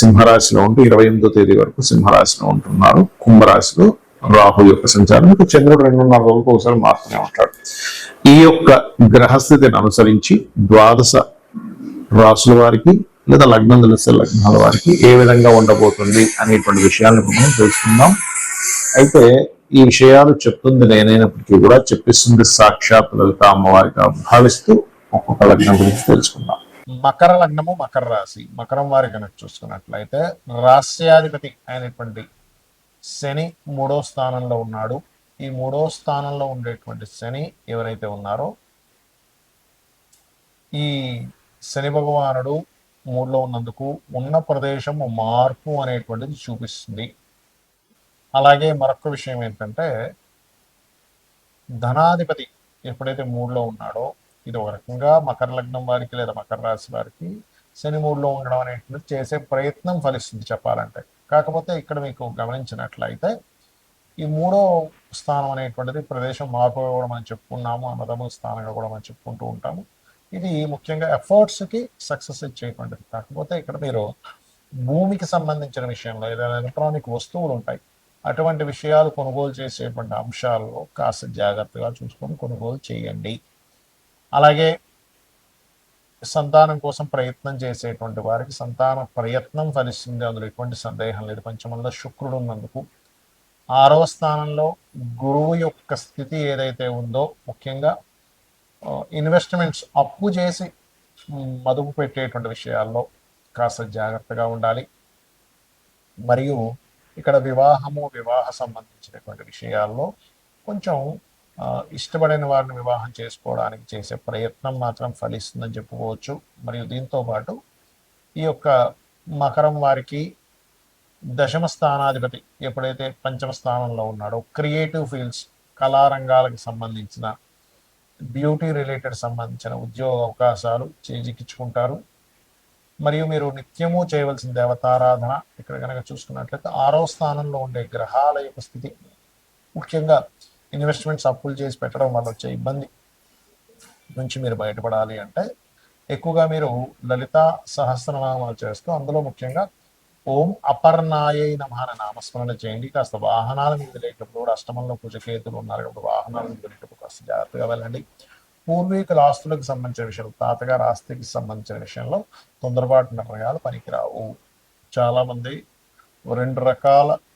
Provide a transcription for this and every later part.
సింహరాశిలో ఉంటూ ఇరవై ఎనిమిదో తేదీ వరకు సింహరాశిలో ఉంటున్నారు. కుంభరాశిలో రాహు యొక్క సంచారం. ఇక చంద్రుడు రెండున్నర రోజులకు ఒకసారి మారుతూనే ఉంటాడు. ఈ యొక్క గ్రహస్థితిని అనుసరించి ద్వాదశ రాసుల వారికి లేదా లగ్నం తెలిస్తే లగ్నాల వారికి ఏ విధంగా ఉండబోతుంది అనేటువంటి విషయాలను మనం తెలుసుకుందాం. అయితే ఈ విషయాలు చెప్తుంది నేనైనప్పటికీ కూడా చెప్పిస్తుంది సాక్షాత్ లలిత అమ్మవారిగా భావిస్తూ ఒక్కొక్క లగ్నం గురించి తెలుసుకుందాం. మకర లగ్నము మకర రాశి. మకరం వారి కనుక చూసుకున్నట్లయితే రాస్యాధిపతి అయినటువంటి శని మూడో స్థానంలో ఉన్నాడు. ఈ మూడో స్థానంలో ఉండేటువంటి శని ఎవరైతే ఉన్నారో ఈ శని భగవానుడు మూడులో ఉన్నందుకు ఉన్న ప్రదేశం మార్పు అనేటువంటిది చూపిస్తుంది. అలాగే మరొక విషయం ఏంటంటే ధనాధిపతి ఎప్పుడైతే మూడులో ఉన్నాడో ఇది ఒక రకంగా మకర లగ్నం వారికి లేదా మకర రాశి వారికి శని మూడులో ఉండడం అనేటువంటి చేసే ప్రయత్నం ఫలిస్తుంది చెప్పాలంటే. కాకపోతే ఇక్కడ మీకు గమనించినట్లయితే ఈ మూడో స్థానం అనేటువంటిది ప్రదేశం మార్పు కూడా మనం చెప్పుకున్నాము అన్నదము స్థానంగా కూడా మనం చెప్పుకుంటూ ఉంటాము. ఇది ముఖ్యంగా ఎఫర్ట్స్కి సక్సెస్ ఇచ్చేటువంటిది. కాకపోతే ఇక్కడ మీరు భూమికి సంబంధించిన విషయంలో ఏదైనా ఎలక్ట్రానిక్ వస్తువులు ఉంటాయి అటువంటి విషయాలు కొనుగోలు చేసేటువంటి అంశాల్లో కాస్త జాగ్రత్తగా చూసుకొని కొనుగోలు చేయండి. అలాగే సంతానం కోసం ప్రయత్నం చేసేటువంటి వారికి సంతాన ప్రయత్నం ఫలిస్తుంది. అందులో ఎటువంటి సందేహం లేదు. పంచమంలో శుక్రుడు ఉన్నందుకు ఆరవ స్థానంలో గురువు యొక్క స్థితి ఏదైతే ఉందో ముఖ్యంగా ఇన్వెస్ట్మెంట్స్ అప్పు చేసి మదుపు పెట్టేటువంటి విషయాల్లో కాస్త జాగ్రత్తగా ఉండాలి. మరియు ఇక్కడ వివాహము వివాహ సంబంధించినటువంటి విషయాల్లో కొంచెం ఇష్టపడిన వారిని వివాహం చేసుకోవడానికి చేసే ప్రయత్నం మాత్రం ఫలిస్తుందని చెప్పుకోవచ్చు. మరియు దీంతో పాటు ఈ యొక్క మకరం వారికి దశమ స్థానాధిపతి ఎప్పుడైతే పంచమ స్థానంలో ఉన్నాడో క్రియేటివ్ ఫీల్డ్స్ కళారంగాలకు సంబంధించిన బ్యూటీ రిలేటెడ్ సంబంధించిన ఉద్యోగ అవకాశాలు చేజిక్కించుకుంటారు. మరియు మీరు నిత్యము చేయవలసిన దేవతారాధన ఇక్కడ కనుక చూసుకున్నట్లయితే ఆరో స్థానంలో ఉండే గ్రహాల యొక్క స్థితి ముఖ్యంగా ఇన్వెస్ట్మెంట్స్ అప్పులు చేసి పెట్టడం వల్ల వచ్చే ఇబ్బంది నుంచి మీరు బయటపడాలి అంటే ఎక్కువగా మీరు లలిత సహస్రనామాలు చేస్తూ అందులో ముఖ్యంగా ఓం అపర్ణాయై నమ అనే నామస్మరణ చేయండి. కాస్త వాహనాల మీద వెళ్ళేటప్పుడు కూడా అష్టమంలో కుజకేతులు ఉన్నారు కాబట్టి వాహనాల మీద వెళ్ళేటప్పుడు కాస్త జాగ్రత్తగా వెళ్ళండి. పూర్వీకుల ఆస్తులకు సంబంధించిన విషయాలు తాతగారి ఆస్తికి సంబంధించిన విషయంలో తొందరపాటు నిర్ణయాలు పనికిరావు. చాలా మంది రెండు రకాల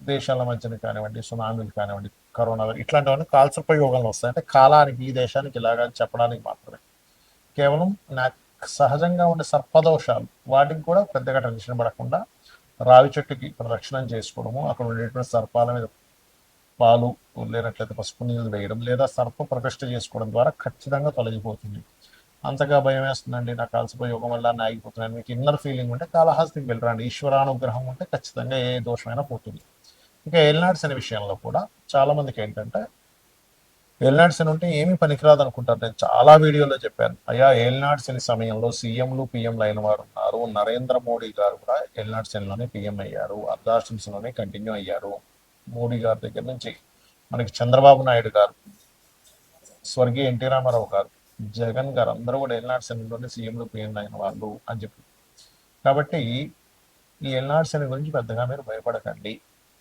దేశాల మధ్యన కానివ్వండి సునామీలు కానివ్వండి కరోనా ఇట్లాంటివన్నీ కాల్సర్ప యోగంలో వస్తాయి. అంటే కాలానికి ఈ దేశానికి ఇలాగా చెప్పడానికి మాత్రమే. కేవలం నాకు సహజంగా ఉండే సర్పదోషాలు వాటికి కూడా పెద్దగా టెన్షన్ పడకుండా రావి చెట్టుకి ప్రదక్షిణం చేసుకోవడము అక్కడ ఉండేటువంటి సర్పాల మీద పాలు లేనట్లయితే పసుపు నీళ్ళు వేయడం లేదా సర్ప ప్రతిష్ట చేసుకోవడం ద్వారా ఖచ్చితంగా తొలగిపోతుంది. అంతగా భయం వేస్తుందండి నాకు కాల్సిపోయి యోగం వల్ల నా ఆగిపోతున్నాను మీకు ఇన్నర్ ఫీలింగ్ ఉంటే కాళహస్తికి వెళ్ళరండి. ఈశ్వరానుగ్రహం ఉంటే ఖచ్చితంగా ఏ దోషమైనా పోతుంది. ఇంకా ఏలినాడ్స్ అనే విషయంలో కూడా చాలా మందికి ఏంటంటే ఏలినాడ్స్ అని ఉంటే ఏమీ పనికిరాదు అనుకుంటారు. నేను చాలా వీడియోలో చెప్పాను. అయ్యా ఏలినాడ్స్ అని సమయంలో సీఎంలు పిఎంలు అయిన వారు ఉన్నారు. నరేంద్ర మోడీ గారు కూడా ఏలినాడ్స్లోనే పిఎం అయ్యారు. లోనే కంటిన్యూ అయ్యారు. మోడీ గారి దగ్గర నుంచి మనకి చంద్రబాబు నాయుడు గారు స్వర్గీయ ఎన్టీ రామారావు గారు జగన్ గారు అందరూ కూడా ఎల్నాడు లోనే సీఎంలు పిఎం అయిన వాళ్ళు అని చెప్పి కాబట్టి ఈ ఎల్నాడు గురించి పెద్దగా మీరు భయపడకండి.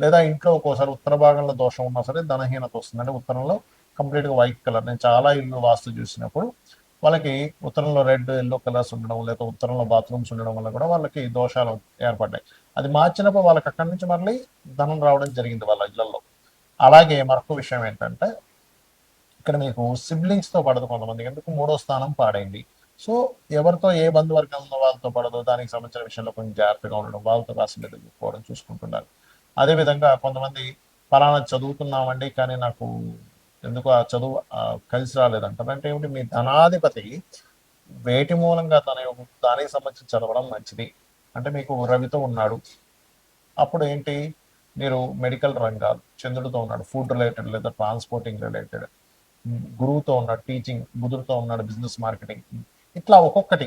లేదా ఇంట్లో ఒక్కోసారి ఉత్తర భాగంలో దోషం ఉన్నా సరే ధనహీనత వస్తుంది అంటే ఉత్తరంలో కంప్లీట్గా వైట్ కలర్ నేను చాలా ఇల్లు వాస్తు చూసినప్పుడు వాళ్ళకి ఉత్తరంలో రెడ్ ఎల్లో కలర్స్ ఉండడం లేదా ఉత్తరంలో బాత్రూమ్స్ ఉండడం వల్ల కూడా వాళ్ళకి దోషాలు ఏర్పడ్డాయి. అది మార్చినప్పుడు వాళ్ళకి అక్కడి నుంచి మళ్ళీ ధనం రావడం జరిగింది వాళ్ళ ఇళ్ళలో అలాగే మరొక విషయం ఏంటంటే ఇక్కడ మీకు సిబ్లింగ్స్తో పడదు కొంతమంది. ఎందుకు? మూడో స్థానం పాడైంది. సో ఎవరితో ఏ బంధువర్గం ఉన్న వాళ్ళతో పడదు. దానికి సంబంధించిన విషయంలో కొంచెం జాగ్రత్తగా ఉండడం వాళ్ళతో కాసిన ఎదుర్కోవడం చూసుకుంటున్నారు. అదే విధంగా కొంతమంది ఫలానా చదువుతున్నామండి కానీ నాకు ఎందుకు ఆ చదువు కలిసి రాలేదంటారు అంటే ఏమిటి మీ ధనాధిపతి వేటి మూలంగా తన యొక్క దానికి సంబంధించి చదవడం మంచిది. అంటే మీకు రవితో ఉన్నాడు. అప్పుడు ఏంటి మీరు మెడికల్ రంగాలు చంద్రుడితో ఉన్నాడు ఫుడ్ రిలేటెడ్ లేదా ట్రాన్స్పోర్టింగ్ రిలేటెడ్. గురువుతో ఉన్నాడు టీచింగ్ బుధుడితో ఉన్నాడు బిజినెస్ మార్కెటింగ్. ఇట్లా ఒక్కొక్కటి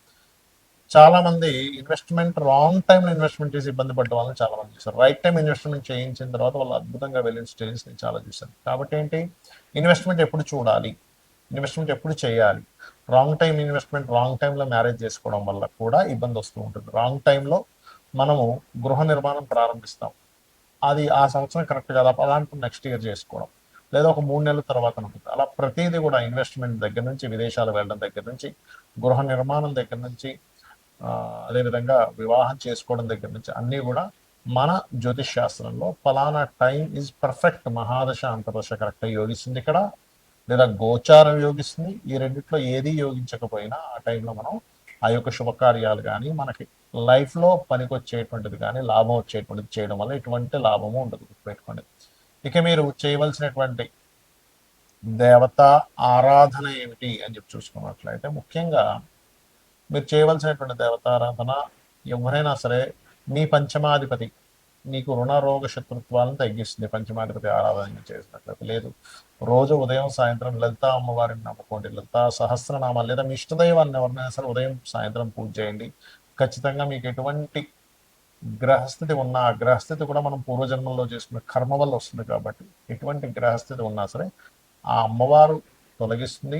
చాలా మంది ఇన్వెస్ట్మెంట్ రాంగ్ టైంలో ఇన్వెస్ట్మెంట్ చేసి ఇబ్బంది పడ్డ వాళ్ళని చాలా మంది చూస్తారు రైట్ టైం ఇన్వెస్ట్మెంట్ చేయించిన తర్వాత వాళ్ళు అద్భుతంగా వెళ్ళిన స్టేజెస్ నేను చాలా చూశాను కాబట్టి ఏంటి? ఇన్వెస్ట్మెంట్ ఎప్పుడు చూడాలి? ఇన్వెస్ట్మెంట్ ఎప్పుడు చేయాలి? రాంగ్ టైం ఇన్వెస్ట్మెంట్ రాంగ్ టైంలో మ్యారేజ్ చేసుకోవడం వల్ల కూడా ఇబ్బంది వస్తూ ఉంటుంది. రాంగ్ టైంలో మనము గృహ నిర్మాణం ప్రారంభిస్తాం. అది ఆ సంవత్సరం కరెక్ట్ కదా. అలాంటి నెక్స్ట్ ఇయర్ చేసుకోవడం. లేదా ఒక మూడు నెలల తర్వాత ఉంటుంది అలా ప్రతిదీ కూడా ఇన్వెస్ట్మెంట్ దగ్గర నుంచి విదేశాలు వెళ్ళడం దగ్గర నుంచి గృహ నిర్మాణం దగ్గర నుంచి అదేవిధంగా వివాహం చేసుకోవడం దగ్గర నుంచి అన్నీ కూడా మన జ్యోతిష్ శాస్త్రంలో ఫలానా టైం ఈజ్ పర్ఫెక్ట్ మహాదశ అంతర్దశ కరెక్ట్గా యోగిస్తుంది ఇక్కడ. లేదా గోచారం యోగిస్తుంది. ఈ రెండిట్లో ఏది యోగించకపోయినా ఆ టైంలో మనం ఆ యొక్క శుభకార్యాలు కానీ మనకి లైఫ్లో పనికొచ్చేటువంటిది కానీ లాభం వచ్చేటువంటిది చేయడం వల్ల ఎటువంటి లాభము ఉండదు గుర్తుపెట్టుకోండి. ఇక మీరు చేయవలసినటువంటి దేవత ఆరాధన ఏమిటి అని చెప్పి చూసుకున్నట్లయితే ముఖ్యంగా మీరు చేయవలసినటువంటి దేవతారాధన ఎవరైనా సరే మీ పంచమాధిపతి మీకు రుణ రోగ శత్రుత్వాలను తగ్గిస్తుంది. పంచమాధిపతి ఆరాధన చేసినట్లయితే లేదు. రోజు ఉదయం సాయంత్రం లలిత అమ్మవారిని నమ్ముకోండి. లలిత సహస్రనామాలు లేదా మీ ఇష్టదైవాన్ని ఎవరినైనా సరే ఉదయం సాయంత్రం పూజ చేయండి. ఖచ్చితంగా మీకు ఎటువంటి గ్రహస్థితి ఉన్న ఆ గ్రహస్థితి కూడా మనం పూర్వజన్మల్లో చేసుకున్న కర్మ వల్ల వస్తుంది కాబట్టి ఎటువంటి గ్రహస్థితి ఉన్నా సరే ఆ అమ్మవారు తొలగిస్తుంది.